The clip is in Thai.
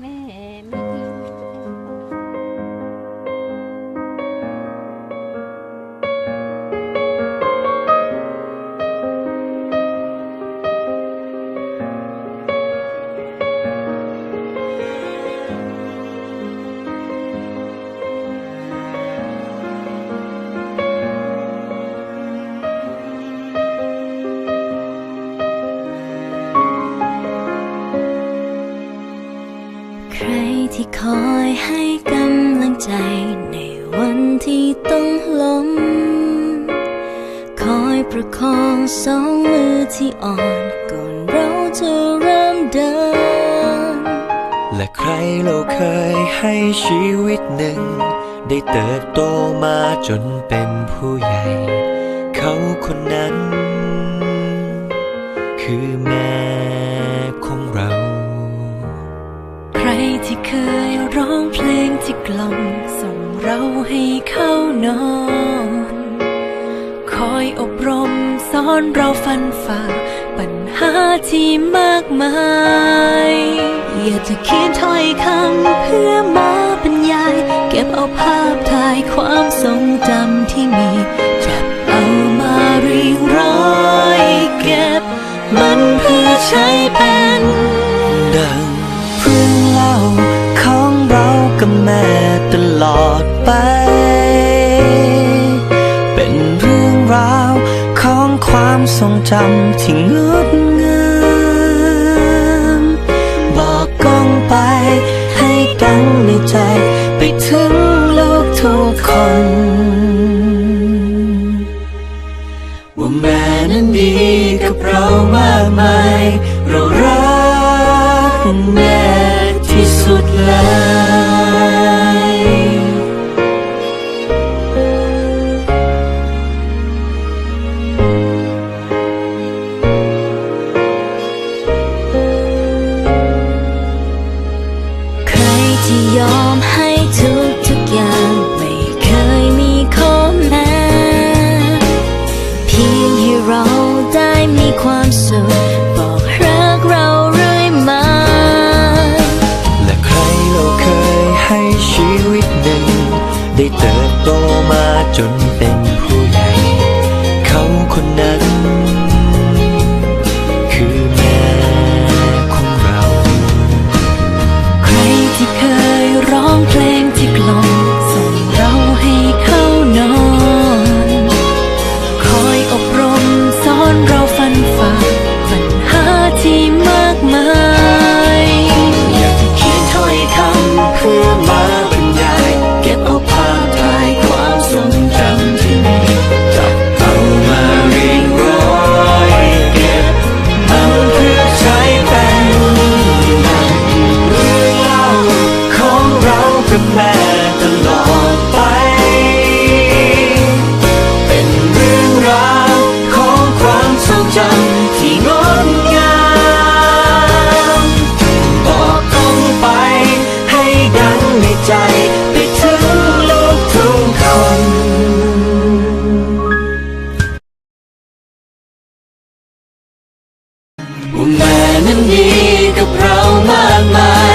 แม่ไม่ ใครที่คอยให้กำลังใจในวันที่ต้องล้ม คอยประคองสองมือที่อ่อนก่อนเราจะเริ่มเดิน และใครเราเคยให้ชีวิตหนึ่ง ได้เติบโตมาจนเป็นผู้ใหญ่ เขาคนนั้น คือแม่ ที่เคยร้องเพลงที่กล่อมส่งเราให้เข้านอน คอยอบรมสอนเราฟันฝ่า ปัญหาที่มากมาย อยากจะเขียนถ้อยคำเพื่อมาบรรยาย เก็บเอาภาพถ่ายความทรงจำที่มี จับเอามาเรียงร้อย เก็บมันเพื่อใช้เป็น ไป เป็นเรื่องราวของความทรงจำที่งดงามบอกกล้องไปให้ดังในใจ ไปถึงลูกทุกคนว่าแม่นั้นดีกับเรามากมาย เรารักแม่ที่สุดแล้ว ที่ยอมให้ แม่นั้นดีกับเรามากมาย